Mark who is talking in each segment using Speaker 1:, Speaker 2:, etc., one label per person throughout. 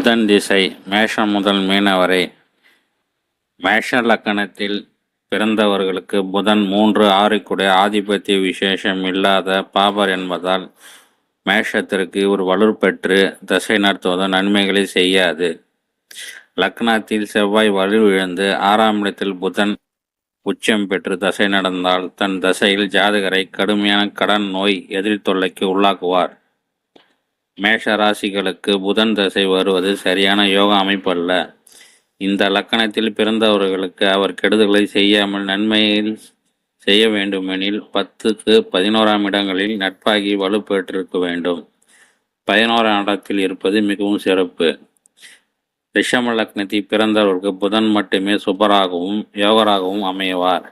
Speaker 1: புதன் திசை மேஷம் முதல் மீன வரை. மேஷ லக்கணத்தில் பிறந்தவர்களுக்கு புதன் மூன்று ஆறுக்குடைய ஆதிபத்திய விசேஷம் இல்லாத பாபர் என்பதால் மேஷத்திற்கு இவர் வலுப்பெற்று தசை நடத்துவது நன்மைகளை செய்யாது. லக்னத்தில் செவ்வாய் வலுவிழந்து ஆறாம் இடத்தில் புதன் உச்சம் பெற்று தசை நடந்தால் தன் தசையில் ஜாதகரை கடுமையான கடன் நோய் எதிர்த்தொல்லைக்கு உள்ளாக்குவார். மேஷ ராசிகளுக்கு புதன் தசை வருவது சரியான யோக அமைப்பல்ல. இந்த லக்கணத்தில் பிறந்தவர்களுக்கு அவர் கெடுதலை செய்யாமல் நன்மையில் செய்ய வேண்டுமெனில் பத்துக்கு பதினோராம் இடங்களில் நட்பாகி வலுப்பெற்றிருக்க வேண்டும். பதினோராம் இடத்தில் இருப்பது மிகவும் சிறப்பு. ரிஷம லக்னத்தில் பிறந்தவர்களுக்கு புதன் மட்டுமே சுபராகவும் யோகராகவும் அமைவார்.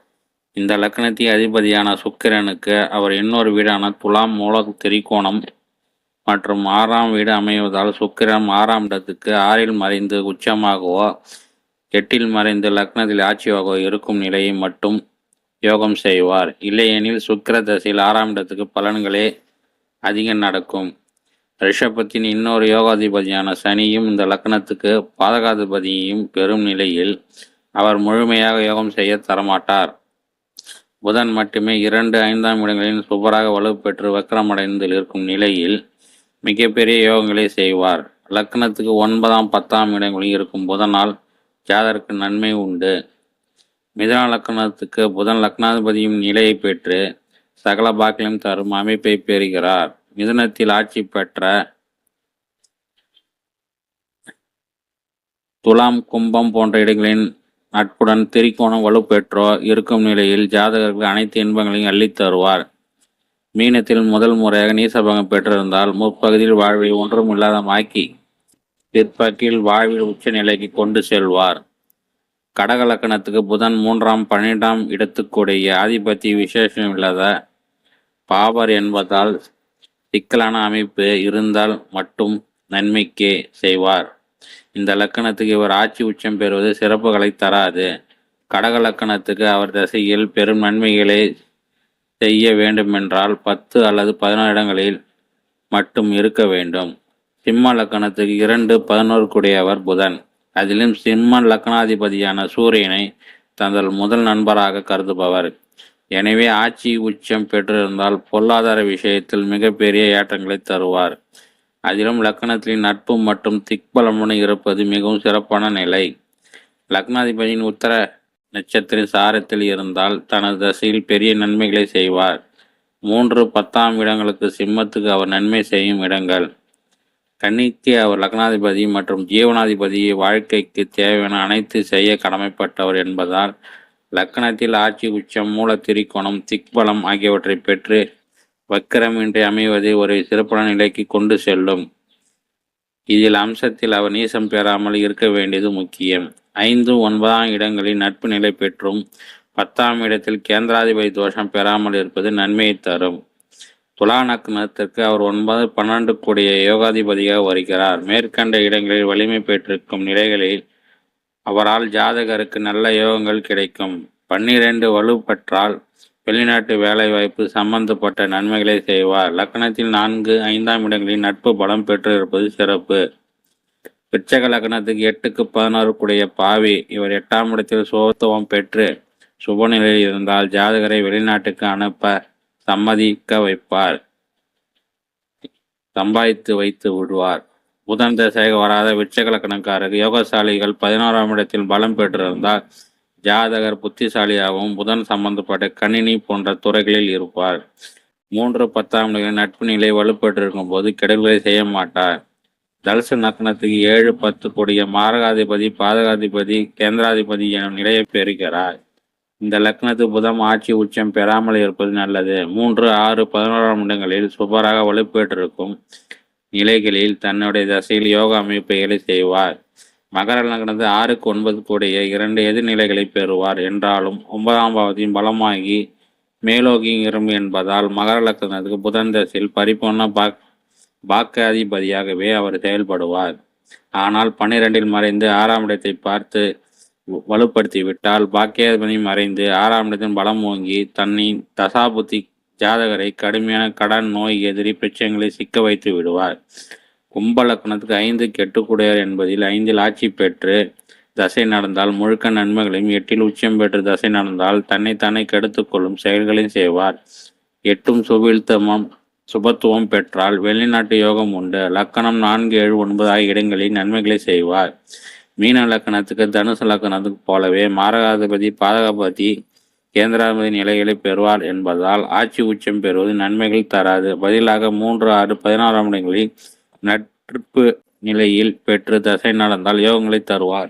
Speaker 1: இந்த லக்னத்தின் அதிபதியான சுக்கிரனுக்கு அவர் இன்னொரு வீடான துலாம் மூல திரிகோணம் மற்றும் ஆறாம் வீடு அமைவதால் சுக்கிரன் ஆறாம் இடத்துக்கு ஆறில் மறைந்து உச்சமாகவோ எட்டில் மறைந்து லக்னத்தில் ஆட்சியாகவோ இருக்கும் நிலையை மட்டும் யோகம் செய்வார். இல்லையெனில் சுக்கிர தசையில் ஆறாம் இடத்துக்கு பலன்களே அதிகம் நடக்கும். ரிஷபத்தின் இன்னொரு யோகாதிபதியான சனியும் இந்த லக்னத்துக்கு பாதகாதிபதியையும் பெறும் நிலையில் அவர் முழுமையாக யோகம் செய்ய தரமாட்டார். புதன் மட்டுமே இரண்டு ஐந்தாம் இடங்களில் சுபராக வலுப்பெற்று வக்கரமடைந்து இருக்கும் நிலையில் மிகப்பெரிய யோகங்களை செய்வார். லக்னத்துக்கு ஒன்பதாம் பத்தாம் இடங்களில் இருக்கும். புதனால் ஜாதருக்கு நன்மை உண்டு. மிதன லக்னத்துக்கு புதன் லக்னாதிபதியும் நிலையை பெற்று சகல பாக்கியம் தரும் அமைப்பை பெறுகிறார். மிதனத்தில் ஆட்சி பெற்ற துலாம் கும்பம் போன்ற இடங்களின் நட்புடன் திரிகோணம் வலுப்பெற்றோ இருக்கும் நிலையில் ஜாதகர்கள் அனைத்து இன்பங்களையும் அள்ளித் தருவார் மீனத்தில் முதல் முறையாக நீசபங்கம் பெற்றிருந்தால் முற்பகுதியில் வாழ்வை ஒன்றும் இல்லாதமாக்கி பிற்பக்கில் வாழ்வில் உச்ச நிலைக்கு கொண்டு செல்வார். கடகலக்கணத்துக்கு புதன் மூன்றாம் பன்னிரெண்டாம் இடத்துக்குடைய ஆதிபத்திய விசேஷம் இல்லாத பாபர் என்பதால் சிக்கலான அமைப்பு இருந்தால் மட்டும் நன்மைக்கே செய்வார். இந்த லக்கணத்துக்கு இவர் ஆட்சி உச்சம் பெறுவது சிறப்புகளை தராது. கடக லக்கணத்துக்கு அவர் தசையில் பெரும் நன்மைகளை செய்ய வேண்டுமென்றால் பத்து அல்லது பதினோரு இடங்களில் மட்டும் இருக்க வேண்டும். சிம்ம லக்கணத்துக்கு இரண்டு பதினோருக்குடையவர் புதன். அதிலும் சிம்ம லக்னாதிபதியான சூரியனை தங்கள் முதல் நண்பராக கருதுபவர். எனவே ஆட்சி உச்சம் பெற்றிருந்தால் பொருளாதார விஷயத்தில் மிகப்பெரிய ஏற்றங்களை தருவார். அதிலும் லக்கணத்தின் நட்பு மற்றும் திக்பலமுடன் இருப்பது மிகவும் சிறப்பான நிலை. லக்னாதிபதியின் உத்தர நட்சத்திர சாரத்தில் இருந்தால் தனது தசையில் பெரிய நன்மைகளை செய்வார். மூன்று பத்தாம் இடங்களுக்கு சிம்மத்துக்கு அவர் நன்மை செய்யும் இடங்கள். கன்னிக்கு அவர் லக்னாதிபதி மற்றும் ஜீவனாதிபதி வாழ்க்கைக்கு தேவையான அனைத்து செய்ய கடமைப்பட்டவர் என்பதால் லக்கணத்தில் ஆட்சி உச்சம் மூல திரிகோணம் திக்பலம் ஆகியவற்றை பெற்று வக்கரமின்றி அமைவதை ஒரு சிறப்பான நிலைக்கு கொண்டு செல்லும். இதில் அம்சத்தில் அவர் நீசம் பெறாமல் இருக்க வேண்டியது முக்கியம். ஐந்து ஒன்பதாம் இடங்களில் நட்பு நிலை பெற்றும். பத்தாம் இடத்தில் கேந்திராதிபதி தோஷம் பெறாமல் இருப்பது நன்மையை தரும். துலா நக்னத்திற்கு அவர் ஒன்பது பன்னெண்டு கூடிய யோகாதிபதியாக வருகிறார். மேற்கண்ட இடங்களில் வலிமை பெற்றிருக்கும் நிலைகளில் அவரால் ஜாதகருக்கு நல்ல யோகங்கள் கிடைக்கும். பன்னிரண்டு வலுப்பற்றால் வெளிநாட்டு வேலைவாய்ப்பு சம்பந்தப்பட்ட நன்மைகளை செய்வார். லக்னத்தில் நான்கு ஐந்தாம் இடங்களில் நட்பு பலம் பெற்றிருப்பது சிறப்பு. விருச்சக லக்னத்துக்கு எட்டுக்கு பதினாறுக்குடைய கூடிய பாவி. இவர் எட்டாம் இடத்தில் சுகத்துவம் பெற்று சுபநிலையில் இருந்தால் ஜாதகரை வெளிநாட்டுக்கு அனுப்ப சம்மதிக்க வைப்பார். சம்பாதித்து வைத்து விடுவார். புதன் தசை வராத விருச்சக லக்கணக்காரருக்கு யோகசாலிகள் பதினோராம் இடத்தில் பலம் பெற்றிருந்தால் ஜாதகர் புத்திசாலியாகவும் புதன் சம்பந்தப்பட்ட கணினி போன்ற துறைகளில் இருப்பார். மூன்று பத்தாம் நிலை நட்பு நிலை வலுப்பெற்றிருக்கும் போது கெடுதலை செய்ய மாட்டார். தலச நக்கணத்துக்கு ஏழு பத்து கூடிய மாரகாதிபதி பாதகாதிபதி கேந்திராதிபதி எனும் நிலையை பெறுகிறார். இந்த லக்னத்து புதம் ஆட்சி உச்சம் பெறாமல் இருப்பது நல்லது. மூன்று ஆறு பதினோராம் இடங்களில் சுபராக வலுப்பெற்றிருக்கும் நிலைகளில் தன்னுடைய தசையில் யோக அமைப்புகளை செய்வார். மகர லக்னத்து ஆறுக்கு ஒன்பது கூடிய இரண்டு எதிர்நிலைகளை பெறுவார். என்றாலும் ஒன்பதாம் பாவத்தின் பலமாகி மேலோகி இரும் என்பதால் மகர லக்னத்துக்கு புதன் தசையில் பரிபூர்ண பாக் பாக்காதிபதியாகவே அவர் செயல்படுவார். ஆனால் பன்னிரெண்டில் மறைந்து ஆறாம் இடத்தை பார்த்து வலுப்படுத்தி விட்டால் பாக்கியாதிபதி மறைந்து ஆறாம் இடத்தின் பலம் ஓங்கி தன்னின் தசாபுத்தி ஜாதகரை கடுமையான கடன் நோய் எதிரி பிரச்சனைகளை சிக்க வைத்து விடுவார். கும்பலக்கணத்துக்கு ஐந்து கெட்டுக்குடையார் என்பதில் ஐந்தில் ஆட்சி பெற்று தசை நடந்தால் முழுக்க நன்மைகளையும் எட்டில் உச்சம் பெற்று தசை நடந்தால் தன்னைத்தானே கெடுத்துக்கொள்ளும் செயல்களையும் செய்வார். எட்டும் சுபிழ்த்தமம் சுபத்துவம் பெற்றால் வெளிநாட்டு யோகம் உண்டு. லக்கணம் நான்கு ஏழு ஒன்பது ஆகிய இடங்களில் நன்மைகளை செய்வார். மீன லக்கணத்துக்கு தனுசு லக்கணத்துக்கு போலவே மாரகாதிபதி பாதகாபதி கேந்திராதிபதி நிலைகளை பெறுவார் என்பதால் ஆட்சி உச்சம் பெறுவது நன்மைகள் தராது. பதிலாக மூன்று ஆறு பதினாறாம் இடங்களில் நட்பு நிலையில் பெற்று தசை நடந்தால் யோகங்களை தருவார்.